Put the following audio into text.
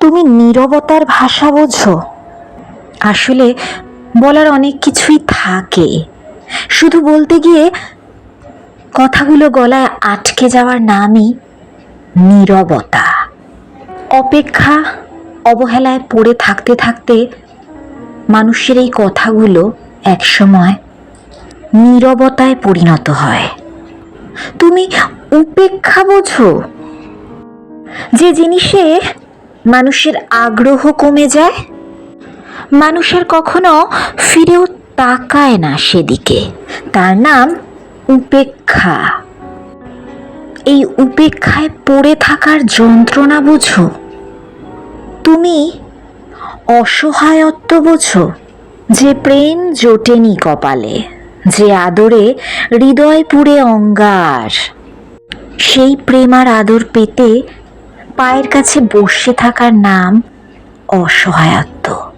তুমি নীরবতার ভাষা বোঝো? আসলে বলার অনেক কিছুই থাকে। শুধু বলতে গিয়ে কথাগুলো গলায় আটকে যাওয়ার নামই নীরবতা। অপেক্ষা অবহেলায় পড়ে থাকতে থাকতে মানুষের এই কথাগুলো একসময় নীরবতায় পরিণত হয়। তুমি উপেক্ষা বোঝো? যে জিনিসে মানুষের আগ্রহ কমে যায়? মানুষের কখনো ফিরেও তাকায় না সেদিকে। তার নাম উপেক্ষা। এই উপেক্ষায় পড়ে থাকার যন্ত্রণা বোঝো। তুমি অসহায়ত্ব বোঝো, যে প্রেম জোটেনি কপালে, যে আদরে হৃদয় পুড়ে অঙ্গার। সেই প্রেম আর আদর পেতে পায়ের কাছে বসে থাকার নাম অসহায়ত্ব।